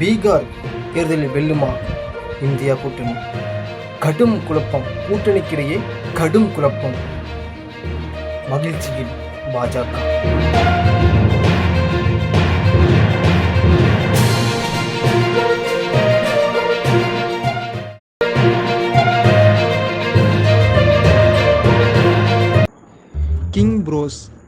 பீகார் தேர்தலில் வெல்லுமா? இந்தியா கூட்டணி. கடும் குழப்பம். கூட்டணிக்கிடையே கடும் குழப்பம். மகிழ்ச்சியில் பாஜக. கிங் ப்ரோஸ்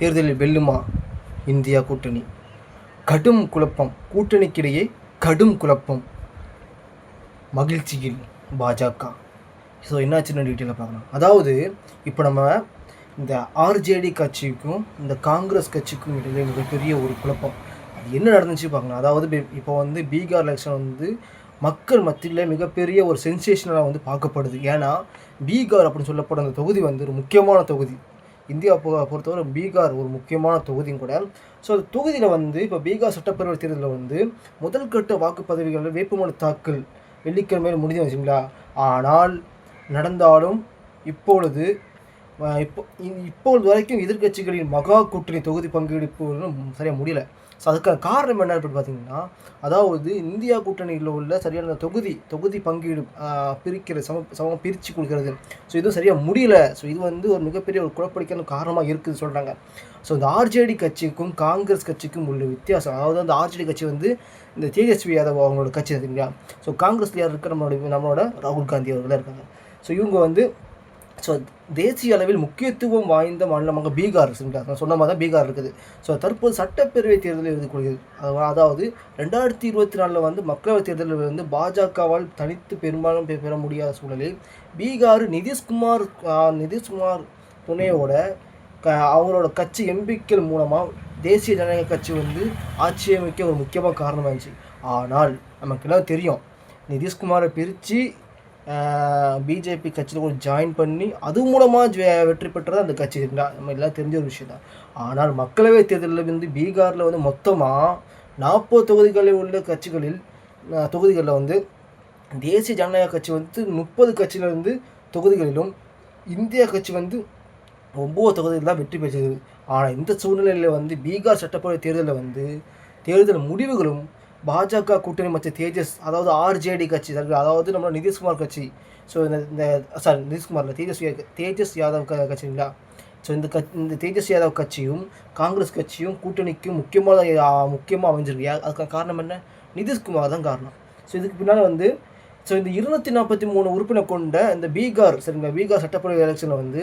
தேர்தலில் வெல்லுமா? இந்தியா கூட்டணி. கடும் குழப்பம். கூட்டணிக்கிடையே கடும் குழப்பம். மகிழ்ச்சியில் பாஜக. ஸோ என்னாச்சுன்னு டீட்டெயிலாக பார்க்கலாம். அதாவது இப்போ நம்ம இந்த ஆர்ஜேடி கட்சிக்கும் இந்த காங்கிரஸ் கட்சிக்கும் இடையில மிகப்பெரிய ஒரு குழப்பம். அது என்ன நடந்துச்சு பார்க்கலாம். அதாவது இப்போ வந்து பீகார் எலெக்ஷன் வந்து மக்கள் மத்தியில் மிகப்பெரிய ஒரு சென்சேஷனலாக வந்து பார்க்கப்படுது. ஏன்னா பீகார் அப்படின்னு சொல்லப்படும் அந்த தொகுதி வந்து ஒரு முக்கியமான தொகுதி. இந்தியா பொ- பொறுத்தவரை பீகார் ஒரு முக்கியமான தொகுதியும் கூட. ஸோ அந்த தொகுதியில் வந்து இப்போ பீகார் சட்டப்பேரவை தேர்தலில் வந்து முதல் கட்ட வாக்குப்பதவிகளில் வேட்புமனு தாக்கல் வெள்ளிக்கிழமையில் முடிஞ்சு வச்சுங்களா ஆனால் நடந்தாலும் இப்பொழுது இப்போ இ- இப்பொழுது வரைக்கும் எதிர்க்கட்சிகளின் மகா கூட்டணி தொகுதி பங்கெடுப்பு சரியாக முடியல. ஸோ அதுக்கான காரணம் என்ன அப்படின்னு பார்த்தீங்கன்னா அதாவது இந்தியா கூட்டணியில் உள்ள சரியான தொகுதி தொகுதி பங்கீடு பிரிக்கிற சம சமம் பிரித்து கொடுக்கறது. ஸோ இதுவும் சரியாக முடியல. ஸோ இது வந்து ஒரு மிகப்பெரிய ஒரு குழப்படிக்கான காரணமாக இருக்குதுன்னு சொல்கிறாங்க ஸோ இந்த ஆர்ஜேடி கட்சிக்கும் காங்கிரஸ் கட்சிக்கும் உள்ள வித்தியாசம் அதாவது அந்த ஆர்ஜேடி கட்சி வந்து இந்த தேஜஸ்வி யாதவ் அவங்களோட கட்சி இல்லையா? ஸோ காங்கிரஸ்ல யார் இருக்க? நம்மளோட நம்மளோட ராகுல் காந்தி அவர்கள் இருக்காங்க. ஸோ இவங்க வந்து ஸோ தேசிய அளவில் முக்கியத்துவம் வாய்ந்த மாநிலமாக பீகார் நான் சொன்ன மாதிரி தான் பீகார் இருக்குது. ஸோ தற்போது சட்டப்பேரவை தேர்தலில் இருக்கக்கூடியது அதாவது ரெண்டாயிரத்தி இருபத்தி நாலில் வந்து மக்களவைத் தேர்தலில் வந்து பாஜகவால் தனித்து பெரும்பாலும் பெ- பெற முடியாத சூழலில் பீகார் நிதிஷ்குமார் நிதிஷ்குமார் துணையோட க அவங்களோட கட்சி எம்பிக்கள் மூலமாக தேசிய ஜனநாயக கட்சி வந்து ஆட்சி அமைக்க ஒரு முக்கியமான காரணமாக இருந்துச்சு ஆனால் நமக்கெல்லாம் தெரியும். நிதிஷ்குமாரை பிரித்து பிஜேபி கட்சியில் கூட ஜாயின் பண்ணி அது மூலமாக வெற்றி பெற்றது அந்த கட்சி. நம்ம எல்லாம் தெரிஞ்ச ஒரு விஷயம் தான் ஆனால் மக்களவை தேர்தலில் வந்து பீகாரில் வந்து மொத்தமாக நாற்பது தொகுதிகளில் உள்ள கட்சிகளில் தொகுதிகளில் வந்து தேசிய ஜனநாயக கட்சி வந்து முப்பது கட்சியிலிருந்து தொகுதிகளிலும் இந்தியா கட்சி வந்து ஒம்பது தொகுதியில் தான் வெற்றி பெற்றது. ஆனால் இந்த சூழ்நிலையில் வந்து பீகார் சட்டப்பேரவை தேர்தலில் வந்து தேர்தல் முடிவுகளும் பாஜக கூட்டணி மற்ற தேஜஸ் அதாவது ஆர்ஜேடி கட்சி அதாவது நம்ம நிதிஷ்குமார் கட்சி. ஸோ இந்த இந்த சாரி நிதிஷ்குமாரில் தேஜஸ் தேஜஸ் யாதவ் க கட்சிங்களா? ஸோ இந்த கட்சி இந்த தேஜஸ் யாதவ் கட்சியும் காங்கிரஸ் கட்சியும் கூட்டணிக்கும் முக்கியமாக முக்கியமாக அமைஞ்சிருக்கு. யா- அதுக்கான காரணம் என்ன? நிதிஷ்குமார் தான் காரணம். ஸோ இதுக்கு பின்னால் வந்து ஸோ இந்த இருநூற்றி நாற்பத்தி மூணு உறுப்பினர் கொண்ட இந்த பீகார் சரிங்களா? பீகார் சட்டப்பேரவை எலெக்ஷனில் வந்து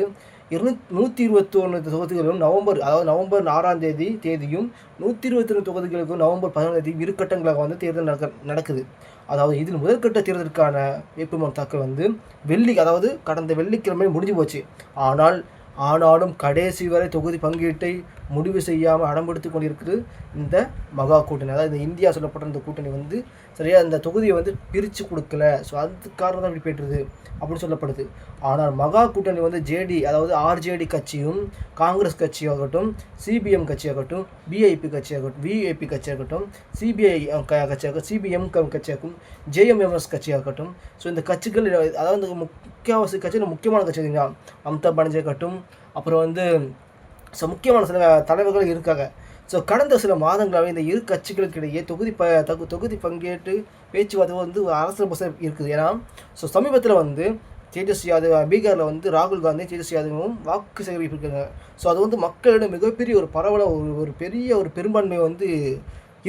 இருநூத் நூற்றி இருபத்தி ஒன்று தொகுதிகளும் நவம்பர் அதாவது நவம்பர் ஆறாம் தேதி தேதியும் நூற்றி இருபத்தி ரெண்டு தொகுதிகளுக்கும் நவம்பர் பதினொன்றாம் தேதி இரு கட்டங்களாக வந்து தேர்தல் நடக்க நடக்குது. அதாவது இதில் முதற்கட்ட தேர்தலுக்கான வேட்புமனு தாக்கல் வந்து வெள்ளி அதாவது கடந்த வெள்ளிக்கிழமை முடிஞ்சு போச்சு. ஆனால் ஆனாலும் கடைசி வரை தொகுதி பங்கீட்டை முடிவு செய்யாமல் அடம்பிடித்து கொண்டிருக்குது இந்த மகா கூட்டணி. அதாவது இந்த இந்தியா சொல்லப்பட்ட இந்த கூட்டணி வந்து சரியா இந்த தொகுதியை வந்து பிரித்து கொடுக்கல. ஸோ அது காரணம் தான் இப்படி போய்ட்டுருது அப்படின்னு சொல்லப்படுது. ஆனால் மகா கூட்டணி வந்து ஜேடி அதாவது ஆர்ஜேடி கட்சியும் காங்கிரஸ் கட்சியாகட்டும் சிபிஎம் கட்சியாகட்டும் பிஐபி கட்சியாகட்டும் விஐபி கட்சியாகட்டும் சிபிஐ கட்சியாகட்டும் சிபிஎம் கட்சியாகட்டும் ஜேஎம்எம்எஸ் கட்சியாகட்டும். ஸோ இந்த கட்சிகள் அதாவது அத்தியாவசிய முக்கியவாசி கட்சியில் முக்கியமான கட்சி பார்த்தீங்கன்னா மம்தா பானர்ஜி கட்டும் அப்புறம் வந்து ஸோ முக்கியமான சில தலைவர்கள் இருக்காங்க. ஸோ கடந்த சில மாதங்களாகவே இந்த இரு கட்சிகளுக்கு இடையே தொகுதி ப தகு தொகுதி பங்கேற்று பேச்சுவார்த்தை வந்து அரசு அரசியல் பச இருக்குது. ஏன்னா ஸோ சமீபத்தில் வந்து தேஜஸ் யாதவ் பீகாரில் வந்து ராகுல் காந்தி தேஜஸ் யாதவும் வாக்கு சேகரிப்பிருக்காங்க ஸோ அது வந்து மக்களிடம் மிகப்பெரிய ஒரு பரவல ஒரு ஒரு பெரிய ஒரு பெரும்பான்மை வந்து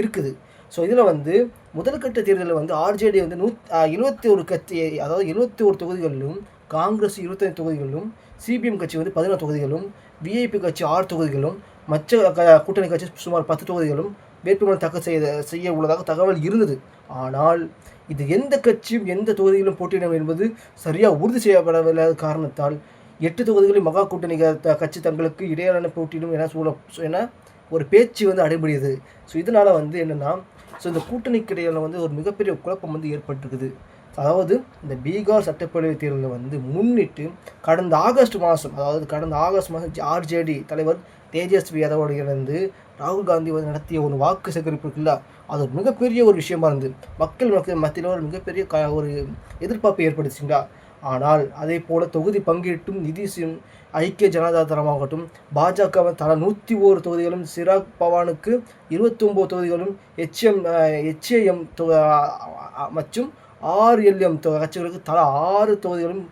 இருக்குது. ஸோ இதில் வந்து முதல்கட்ட தேர்தலில் வந்து ஆர்ஜேடி வந்து நூ இருபத்தி ஒரு கட்சி அதாவது இருபத்தி ஒரு தொகுதிகளிலும் காங்கிரஸ் இருபத்தஞ்சு தொகுதிகளிலும் சிபிஎம் கட்சி வந்து பதினொரு தொகுதிகளும் விஐபி கட்சி ஆறு தொகுதிகளும் மற்ற க- கூட்டணி கட்சி சுமார் பத்து தொகுதிகளும் வேட்புமனு தாக்கல் செய்ய செய்ய உள்ளதாக தகவல் இருந்தது. ஆனால் இது எந்த கட்சியும் எந்த தொகுதியிலும் போட்டியிடும் என்பது சரியாக உறுதி செய்யப்படவில்லாத காரணத்தால் எட்டு தொகுதிகளில் மகா கூட்டணி க- கட்சி தங்களுக்கு இடையிலான போட்டியிடும் என சூழ என ஒரு பேச்சு வந்து அடைபடியது. ஸோ இதனால் வந்து என்னென்னா ஸோ இந்த கூட்டணிக்கு இடையில வந்து ஒரு மிகப்பெரிய குழப்பம் வந்து ஏற்பட்டிருக்குது. அதாவது இந்த பீகார் சட்டப்பேரவை தேர்தலை வந்து முன்னிட்டு கடந்த ஆகஸ்ட் மாதம் அதாவது கடந்த ஆகஸ்ட் மாதம் ஆர்ஜேடி தலைவர் தேஜஸ்வி யாதவோட இருந்து ராகுல் காந்தி வந்து நடத்திய ஒரு வாக்கு சேகரிப்பு இருக்குல்ல அது ஒரு மிகப்பெரிய ஒரு விஷயமா இருந்தது. மக்கள் மக்கள் மத்தியில் ஒரு மிகப்பெரிய க ஒரு எதிர்பார்ப்பு ஏற்படுச்சுங்களா ஆனால் அதே போல தொகுதி பங்கீட்டும் நிதிஷும் ஐக்கிய ஜனதா தளமாகட்டும் பாஜக தலா நூற்றி ஓரு தொகுதிகளும் சிராக் பவானுக்கு இருபத்தொம்போது தொகுதிகளும் ஹெச்எம் ஹெச்ஏஎம் மற்றும் ஆர்எல்எம் கட்சிகளுக்கு தலா ஆறு தொகுதிகளும்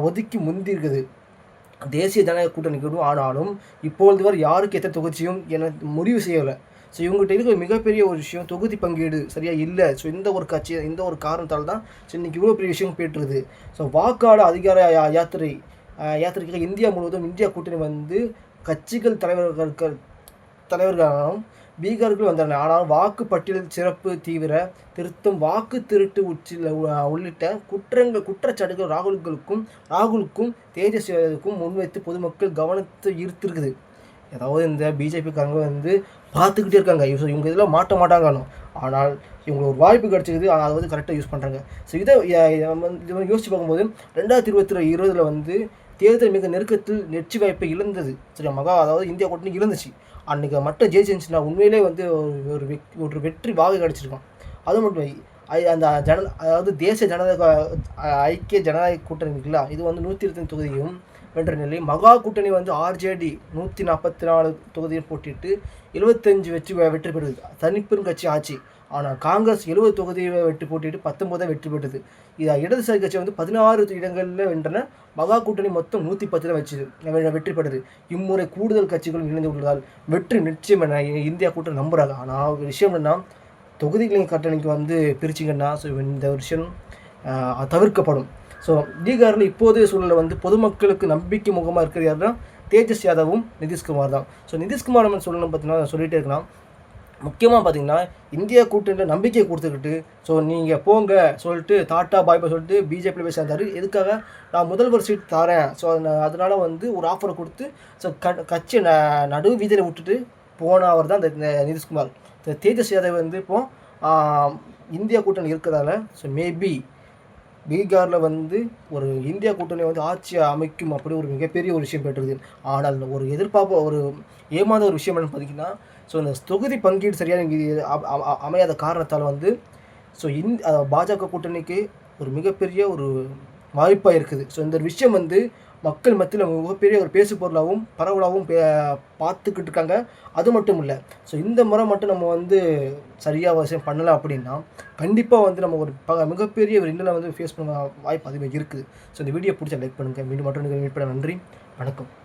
ஒதுக்கி முந்திருக்குது தேசிய ஜனநாயக கூட்டணிக்கு ஆனாலும் இப்பொழுது வரை யாருக்கு எத்தனை தொகுதியும் என முடிவு செய்யலை ஸோ இவங்ககிட்ட இருக்கிற மிகப்பெரிய ஒரு விஷயம்? தொகுதி பங்கீடு சரியாக இல்லை? ஸோ இந்த ஒரு கட்சி இந்த ஒரு காரணத்தால் தான் ஸோ இன்றைக்கி இவ்வளோ பெரிய விஷயம் போயிட்டுருது ஸோ வாக்காளர் அதிகார யா- யாத்திரை யாத்திரைக்காக இந்தியா முழுவதும் இந்தியா கூட்டணி வந்து கட்சிகள் தலைவர்கள் தலைவர்களாலும் பீகார்கள் வந்தனர் ஆனால் வாக்கு பட்டியல் சிறப்பு தீவிர திருத்தம் வாக்கு திருட்டு உச்சில் உள்ளிட்ட குற்றங்கள் குற்றச்சாட்டுகள் ராகுல்களுக்கும் ராகுலுக்கும் தேஜஸ்விக்கும் முன்வைத்து பொதுமக்கள் கவனத்தை ஈர்த்திருக்குது. ஏதாவது இந்த பிஜேபிக்காரங்க வந்து பார்த்துக்கிட்டே இருக்காங்க. இவங்க இவங்க இதெல்லாம் மாட்ட மாட்டாங்கன்னு. ஆனால் இவங்களுக்கு ஒரு வாய்ப்பு கிடச்சிக்குது ஆனால் அதை வந்து கரெக்டாக யூஸ் பண்ணுறாங்க ஸோ இதை நம்ம வந்து இது யோசிச்சு பார்க்கும்போது ரெண்டாயிரத்தி இருபத்தி இருபதில் வந்து தேர்தல் மிக நெருக்கத்தில் நெற்றி வாய்ப்பை இழந்தது. சரி மகா அதாவது இந்தியா கூட்டணி இழந்துச்சு. அன்றைக்கி மட்டும் ஜெயிச்சிருந்துச்சுன்னா உண்மையிலே வந்து ஒரு ஒரு வெக்- ஒரு வெற்றி வாகை கிடச்சிருக்கும். அது மட்டும் அந்த ஜன அதாவது தேசிய ஜனநாயக ஐக்கிய ஜனநாயக கூட்டணி இருக்குல்ல இது வந்து நூற்றி இருபத்தஞ்சு தொகுதியும் வென்ற நிலை. மகா கூட்டணி வந்து ஆர்ஜேடி நூற்றி நாற்பத்தி நாலு தொகுதியை போட்டிட்டு எழுபத்தஞ்சு வெற்றி வெற்றி பெறுது. தனிப்பெரும் கட்சி ஆட்சி. ஆனால் காங்கிரஸ் எழுபது தொகுதியை வெற்றி போட்டிட்டு பத்தொன்பதை வெற்றி பெற்றது. இது இடதுசாரி கட்சி வந்து பதினாறு இடங்களில் வென்றன. மகா கூட்டணி மொத்தம் நூற்றி பத்தில் வச்சுது வெற்றி பெற்றது. இம்முறை கூடுதல் கட்சிகள் இணைந்து உள்ளதால் வெற்றி நிச்சயம் என இந்தியா கூட்டம் நம்புறாங்க. ஆனால் ஒரு விஷயம் என்னன்னா தொகுதிகளின் கட்டணிக்கு வந்து பிரிச்சிங்கன்னா ஸோ இந்த ஒரு விஷயம் தவிர்க்கப்படும். ஸோ பீகாரில் இப்போதைய சூழலில் வந்து பொதுமக்களுக்கு நம்பிக்கை முகமாக இருக்கிற யாருன்னா தேஜஸ் யாதவும் நிதிஷ்குமார் தான். ஸோ நிதிஷ்குமார் நம்ம சொல்லணும் பார்த்தீங்கன்னா சொல்லிகிட்டே இருக்கலாம். முக்கியமாக பார்த்தீங்கன்னா இந்தியா கூட்டணியில் நம்பிக்கை கொடுத்துக்கிட்டு ஸோ நீங்கள் போங்க சொல்லிட்டு டாட்டா பாய்பா சொல்லிட்டு பிஜேபியில் போய் சேர்ந்தாரு. எதுக்காக? நான் முதல்வர் சீட் தரேன். ஸோ அதனால் வந்து ஒரு ஆஃபரை கொடுத்து ஸோ க கட்சியை ந நடு வீதியில் விட்டுட்டு போனவர் தான் இந்த நிதிஷ்குமார் தேஜஸ் யாதவ் வந்து இப்போது இந்தியா கூட்டணி இருக்கிறதால ஸோ மேபி பீகாரில் வந்து ஒரு இந்தியா கூட்டணி வந்து ஆட்சி அமைக்கும் அப்படி ஒரு மிகப்பெரிய ஒரு விஷயம் பெற்றது ஆனால் ஒரு எதிர்பார்ப்பு ஒரு ஏமாந்த ஒரு விஷயம் என்னன்னு பார்த்தீங்கன்னா ஸோ இந்த தொகுதி பங்கீடு சரியான இங்கே அமையாத காரணத்தால் வந்து ஸோ இந் பாஜக கூட்டணிக்கு ஒரு மிகப்பெரிய ஒரு வாய்ப்பாக இருக்குது ஸோ இந்த விஷயம் வந்து மக்கள் மத்தியில் மிகப்பெரிய ஒரு பேசு பொருளாகவும் பரவலாகவும் பே பார்த்துக்கிட்டு இருக்காங்க அது மட்டும் இல்லை. ஸோ இந்த முறை மட்டும் நம்ம வந்து சரியாக விஷயம் பண்ணலாம் அப்படின்னா கண்டிப்பாக வந்து நம்ம ஒரு ப மிகப்பெரிய ஒரு இன்னலை வந்து ஃபேஸ் பண்ண வாய்ப்பு அதிகமாக இருக்குது. ஸோ இந்த வீடியோ பிடிச்சா லைக் பண்ணுங்கள் மீண்டும் மட்டும் மீட் பண்ண நன்றி. வணக்கம்.